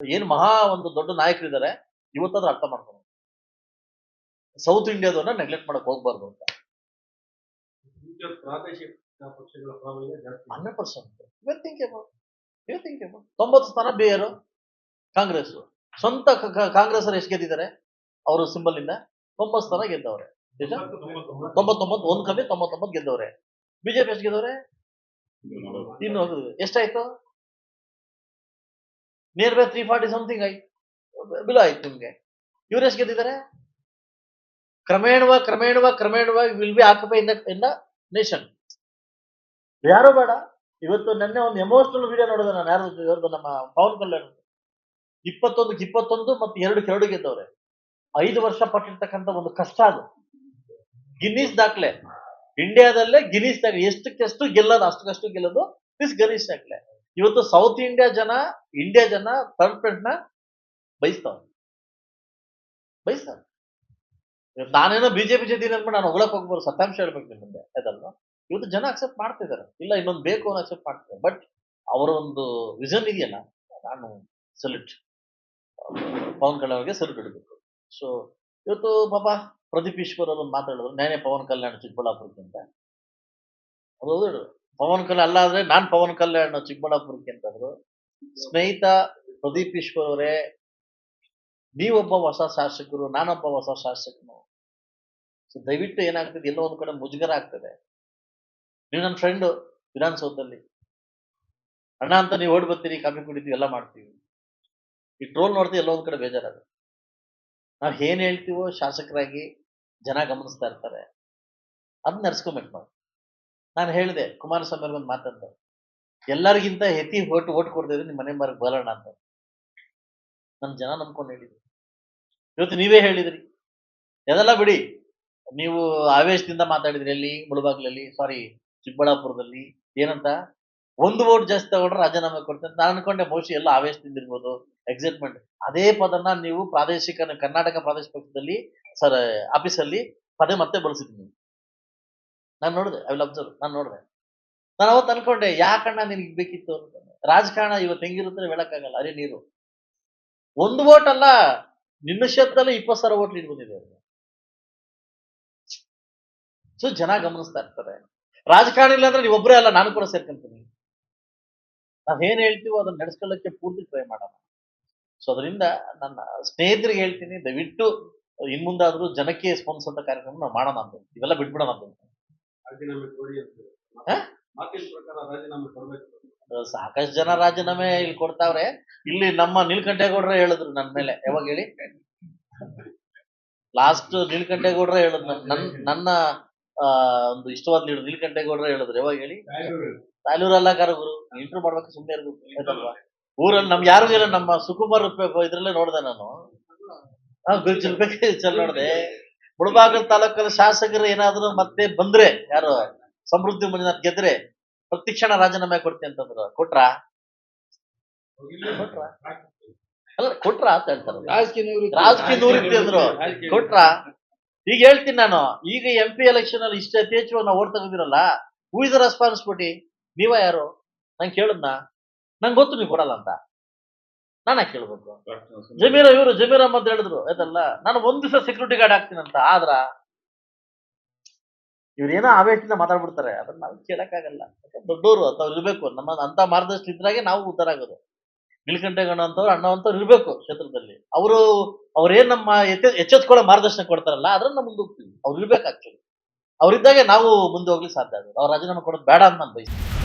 ಏನ್ ಮಹಾ ಒಂದು ದೊಡ್ಡ ನಾಯಕರಿದ್ದಾರೆ ಇವತ್ತಾದ್ರೂ ಅರ್ಥ ಮಾಡ್ಕೊಂಡು ಸೌತ್ ಇಂಡಿಯಾದವನ್ನ ನೆಗ್ಲೆಕ್ಟ್ ಮಾಡಕ್ ಹೋಗ್ಬಾರ್ದು ಅಂತ. ಪ್ರಾದೇಶಿಕ ಪಕ್ಷಗಳ ಪ್ರಾಬಲ್ಯ ಹಂಡ್ರೆಡ್ ಪರ್ಸೆಂಟ್ ತೊಂಬತ್ತು ಸ್ಥಾನ ಬೇಯರು ಕಾಂಗ್ರೆಸ್ ಸ್ವಂತ ಕಾಂಗ್ರೆಸ್ ಅವ್ರು ಎಷ್ಟು ಗೆದ್ದಿದ್ದಾರೆ? ಅವರ ಸಿಂಬಲ್ ಇಂದ ತೊಂಬತ್ತು ಸ್ಥಾನ ಗೆದ್ದವ್ರೆ. ತೊಂಬತ್ತೊಂಬತ್ತು ಒಂದ್ ಕಮ್ಮಿ ತೊಂಬತ್ತೊಂಬತ್ತು ಗೆದ್ದವ್ರೆ. ಬಿಜೆಪಿ ಎಷ್ಟು ಗೆದ್ದವ್ರೆ? ಇನ್ನು ಎಷ್ಟಾಯ್ತು near by three forty something ಆಯ್ತು ಬಿಲೋ ಆಯ್ತು ನಿಮ್ಗೆ ಇವ್ರು ಎಷ್ಟು ಗೆದ್ದಿದ್ದಾರೆ ಕ್ರಮೇಣವಾಗಿ ಕ್ರಮೇಣವಾಗಿ ಕ್ರಮೇಣವಾಗಿ will be occupy in the nation ಯಾರೋ ಬೇಡ. ಇವತ್ತು ನೆನ್ನೆ ಒಂದು ಎಮೋಷನಲ್ ವಿಡಿಯೋ ನೋಡಿದೆ ನಾನು. ಯಾರು ಇವ್ರದ್ದು ನಮ್ಮ ಪವನ್ ಕಲ್ಯಾಣ್ ಇಪ್ಪತ್ತೊಂದಕ್ಕೆ ಇಪ್ಪತ್ತೊಂದು ಮತ್ತೆ ಎರಡು ಕೆರಡು ಗೆದ್ದವ್ರೆ ಐದು ವರ್ಷ ಪಟ್ಟಿರ್ತಕ್ಕಂಥ ಒಂದು ಕಷ್ಟ ಅದು. ಗಿನ್ನೀಸ್ ದಾಖಲೆ. ಇಂಡಿಯಾದಲ್ಲೇ ಗಿನ್ನೀಸ್ ದಾಖಲೆ. ಎಷ್ಟಕ್ಕೆಷ್ಟು ಗೆಲ್ಲೋದು, ಅಷ್ಟಕ್ಕಷ್ಟು ಗೆಲ್ಲೋದು ದಿಸ್ ಗಣೇಶ್ ದಾಖಲೆ. ಇವತ್ತು ಸೌತ್ ಇಂಡಿಯಾ ಜನ ಇಂಡಿಯಾ ಜನ ಫ್ರಂಟ್ನ ಬಯಸ್ತಾವ ಬಯಸ್ತಾರೆ ನಾನೇನೋ ಬಿಜೆಪಿ ಜೊತೆ ಅಂದ್ಬಿಟ್ಟು ನಾನು ಹೊಗಳಕ್ ಹೋಗ್ಬೋದು ಸತ್ಯಾಂಶ ಹೇಳ್ಬೇಕು ನಿಮ್ ಮುಂದೆ ಇವತ್ತು ಜನ ಅಕ್ಸೆಪ್ಟ್ ಮಾಡ್ತಿದ್ದಾರೆ ಇಲ್ಲ, ಇನ್ನೊಂದು ಬೇಕು ಅಕ್ಸೆಪ್ಟ್ ಮಾಡ್ತಿದ್ದಾರೆ ಬಟ್ ಅವರ ಒಂದು ವಿಷನ್ ಇದೆಯಲ್ಲ, ನಾನು ಸಲ್ಯೂಟ್ ಪವನ್ ಕಲ್ಯಾಣ್ ಅವ್ರಿಗೆ ಸಲ್ಯೂಟ್ ಇಡಬೇಕು. ಸೊ ಇವತ್ತು ಪಾಪ ಪ್ರದೀಪ್ ಈಶ್ವರ್ ಅವರು ಮಾತಾಡಿದ್ರು. ನಾನೇ ಪವನ್ ಕಲ್ಯಾಣ್ ಚಿಕ್ಕಬಳ್ಳಾಪುರಕ್ಕಿಂತ ಅದು ಪವನ್ ಕಲ್ ಅಲ್ಲ ಆದ್ರೆ ನಾನ್ ಪವನ್ ಕಲ್ಯಾಣ್ ಚಿಕ್ಕಬಳ್ಳಾಪುರಕ್ಕೆ ಅಂತಂದ್ರು ಸ್ನೇಹಿತ ಪ್ರದೀಪ್ ಈಶ್ವರ್ ಅವರೇ ನೀವೊಬ್ಬ ಹೊಸ ಶಾಸಕರು, ನಾನೊಬ್ಬ ಹೊಸ ಶಾಸಕನು. ಸೊ ದಯವಿಟ್ಟು ಏನಾಗ್ತದೆ, ಎಲ್ಲೋ ಒಂದ್ ಕಡೆ ಮುಜುಗರ ಆಗ್ತದೆ. ನೀವು ನನ್ನ ಫ್ರೆಂಡ್ ವಿಧಾನಸೌಧದಲ್ಲಿ. ಅಣ್ಣ ಅಂತ ನೀವು ಓಡ್ ಬರ್ತೀರಿ, ಕಾಫಿ ಕುಡಿತೀವಿ, ಎಲ್ಲ ಮಾಡ್ತೀವಿ. ಈ ಟ್ರೋಲ್ ನೋಡ್ತೀವಿ ಎಲ್ಲೋ ಒಂದ್ ಕಡೆ ಬೇಜಾರಾಗುತ್ತೆ. ನಾವು ಏನ್ ಹೇಳ್ತೀವೋ ಶಾಸಕರಾಗಿ ಜನ ಗಮನಿಸ್ತಾ ಇರ್ತಾರೆ. ಅದನ್ನ ನಡ್ಸ್ಕೊಂಬೇಕು ನಾವು ನಾನು ಹೇಳಿದೆ, ಕುಮಾರಸ್ವಾಮಿ ಅವ್ರಿಗೆ ಒಂದು ಮಾತಂತ. ಎಲ್ಲರಿಗಿಂತ ಹೆತಿ ಓಟ್ ಓಟ್ ಕೊಡ್ತಿದ್ರೆ ನಿಮ್ಮ ಮನೆ ಮಾರ್ಗ ಬರೋಣ ಅಂತ. ನಮ್ ಜನ ನಂಬ್ಕೊಂಡು ಹೇಳಿದ್ರು. ಇವತ್ತು ನೀವೇ ಹೇಳಿದ್ರಿ. ಅದೆಲ್ಲ ಬಿಡಿ. ನೀವು ಆವೇಶದಿಂದ ಮಾತಾಡಿದ್ರಿ ಎಲ್ಲಿ? ಮುಳಬಾಗ್ಲಲ್ಲಿ ಸಾರಿ ಚಿಕ್ಕಬಳ್ಳಾಪುರದಲ್ಲಿ, ಏನಂತ? ಒಂದು ವೋಟ್ ಜಾಸ್ತಿ ತಗೊಂಡ್ರೆ ರಾಜೀನಾಮೆ ಕೊಡ್ತೇನೆ ನಾನು ಅನ್ಕೊಂಡೆ. ಬಹುಶಃ ಎಲ್ಲ ಆವೇಶದಿಂದ ಇರ್ಬೋದು ಎಕ್ಸೈಟ್ಮೆಂಟ್ ಅದೇ ಪದನ ನೀವು ಪ್ರಾದೇಶಿಕ, ಕರ್ನಾಟಕ ಪ್ರಾದೇಶಿಕ ಪಕ್ಷದಲ್ಲಿ ಸರ್ ಆಫೀಸಲ್ಲಿ ಪದೇ ಮತ್ತೆ ಬಳಸಿದ್ವಿ ನೀವು ನಾನು ನೋಡಿದೆ ಐ ವಿಲ್ ಅಬ್ಸರ್ವ್ ನಾನು ನೋಡಿದೆ. ನಾನು ಅವತ್ತು ಅನ್ಕೊಂಡೆ ಯಾಕಣ್ಣ ನಿನಗೆ ಬೇಕಿತ್ತು ಅಂತ ರಾಜಕಾರಣ ಇವತ್ತು ಹೆಂಗಿರುತ್ತೆ ಹೇಳಕ್ಕಾಗಲ್ಲ, ಅರೆ ನೀರು. ಒಂದು ವೋಟ್ ಅಲ್ಲ, ನಿನ್ನ ಕ್ಷೇತ್ರದಲ್ಲಿ ಇಪ್ಪತ್ತು ಸಾವಿರ ವೋಟ್ ನೀಡ್ ಬಂದಿದೆ ಸೊ ಜನ ಗಮನಿಸ್ತಾ ಇರ್ತಾರೆ. ರಾಜಕಾರಣ ಇಲ್ಲ ಅಂದ್ರೆ ನೀವೊಬ್ಬರೇ ಅಲ್ಲ, ನಾನು ಕೂಡ ಸೇರ್ಕೊಂತೀನಿ. ನಾವೇನ್ ಹೇಳ್ತೀವೋ ಅದನ್ನ ನಡೆಸ್ಕೊಳ್ಳಕ್ಕೆ ಪೂರ್ತಿ ಟ್ರೈ ಮಾಡೋಣ. ಸೊ ಅದರಿಂದ ನನ್ನ ಸ್ನೇಹಿತರಿಗೆ ಹೇಳ್ತೀನಿ, ದಯವಿಟ್ಟು ಇನ್ಮುಂದಾದ್ರೂ ಜನಕ್ಕೆ ಸ್ಪಂದಿಸುವಂತ ಕಾರ್ಯಕ್ರಮ ನಾವು ಮಾಡೋಣ ಅಂತ. ಇವೆಲ್ಲ ಬಿಟ್ಬಿಡೋಣ ಅಂತ. ಸಾಕಷ್ಟು ಜನ ರಾಜೀನಾಮೆ ಇಲ್ಲಿ ಕೊಡ್ತಾವ್ರೆ. ಇಲ್ಲಿ ನಮ್ಮ ನೀಲ್ಕಂಠೇಗೌಡ್ರೆ ಹೇಳಿದ್ರು ನನ್ ಮೇಲೆ. ಯಾವಾಗ ಹೇಳಿ? ಲಾಸ್ಟ್ ನೀಲ್ಕಂಠೇಗೌಡ್ರ ಹೇಳಿದ್ರು. ನನ್- ನನ್ ನನ್ನ ಒಂದು ಇಷ್ಟವಾದ ನೀಡು ನೀಲ್ಕಂಠೇಗೌಡ್ರ ಹೇಳಿದ್ರು. ಯಾವಾಗ ಹೇಳಿ? ತಾಲೂರಲ್ಲ ಗುರು. ಇಂಟ್ರೂ ಮಾಡ್ಬೇಕು ಸುಮ್ಮನೆ ಇರ್ಬೇಕು. ಊರಲ್ಲಿ ನಮ್ ಯಾರು ಇಲ್ಲ ನಮ್ಮ ಸುಕುಮಾರ್ ಇದ್ರಲ್ಲೇ ನೋಡ್ದೆ ನಾನು. ಹಾ ಚಲ್ ನೋಡ್ದೆ. ಮುಳಬಾಗಲ್ ತಾಲೂಕಲ್ಲಿ ಶಾಸಕರು ಏನಾದ್ರು ಮತ್ತೆ ಬಂದ್ರೆ ಯಾರು ಸಮೃದ್ಧಿ ಮಂಜುನಾಥ್ ಗೆದ್ರೆ ಪ್ರತಿಕ್ಷಣ ರಾಜೀನಾಮೆ ಕೊಡ್ತೀನಿ ಅಂತಂದ್ರು. ಕೊಟ್ರ? ಕೊಟ್ರ ಅಲ್ಲ ಕೊಟ್ರ ಅಂತ ಹೇಳ್ತಾರ. ರಾಜಕೀಯ ನಿವೃತ್ತಿ ಅಂದ್ರು. ಕೊಟ್ರ? ಈಗ ಹೇಳ್ತೀನಿ ನಾನು. ಈಗ ಎಂ ಪಿ ಎಲೆಕ್ಷನ್ ಅಲ್ಲಿ ಇಷ್ಟ ಯಥೇಚ್ಛವಾಗಿ ನಾವು ಓಡ್ ತಗೊಂಡಿರಲ್ಲ ಹೂ ಇಸ್ ರೆಸ್ಪಾನ್ಸಿಬಿಲಿಟಿ ನೀವ ಯಾರು? ನಂಗೆ ಕೇಳದ್ನ? ನಂಗೆ ಗೊತ್ತು ನೀವು ಕೊಡಲ್ಲ ಅಂತ. ನಾನ ಕೇಳ್ಬೇಕು. ಜಮೀರ ಇವರು ಜಮೀರ್ ಅಹಮದ್ ಹೇಳಿದ್ರು ಆಯ್ತಲ್ಲ? ನಾನು ಒಂದ್ ದಿವಸ ಸೆಕ್ಯೂರಿಟಿ ಗಾರ್ಡ್ ಹಾಕ್ತೀನಿ ಅಂತ ಆದ್ರ ಇವ್ರೇನೋ ಆವೇಶದಿಂದ ಮಾತಾಡ್ಬಿಡ್ತಾರೆ ಅದನ್ನ ನಾವು ಕೇಳಕ್ಕಾಗಲ್ಲ. ದೊಡ್ಡವರು ಅಂತವ್ರು ಇರ್ಬೇಕು. ನಮ್ಮ ಅಂತ ಮಾರ್ಗದರ್ಶನ ಇದ್ರಾಗೆ ನಾವು ಉದ್ದಾರ ಆಗೋದು. ನೀಲಕಂಠೇಗೌಡ ಅಂತವ್ರು ಅಣ್ಣ ಅಂತವ್ರು ಇರ್ಬೇಕು ಕ್ಷೇತ್ರದಲ್ಲಿ. ಅವರು ಅವ್ರೇನ್ ನಮ್ಮ ಎಚ್ಚ ಎಚ್ಚೆತ್ಕೊಳ್ಳೋ ಮಾರ್ಗದರ್ಶನ ಕೊಡ್ತಾರಲ್ಲ ಅದ್ರನ್ನ ನಾವು ಮುಂದೆ ಹೋಗ್ತೀವಿ ಅವ್ರು ಇರ್ಬೇಕು ಆಕ್ಚುಲಿ ಅವ್ರಿದ್ದಾಗೆ ನಾವು ಮುಂದೆ ಹೋಗ್ಲಿಕ್ಕೆ ಸಾಧ್ಯ ಆಗೋದು. ಅವ್ರ ರಾಜೀನಾಮೆ ಕೊಡೋದು ಬೇಡ ಅಂತ ನಾನು ಬಯಸ್ತೀನಿ.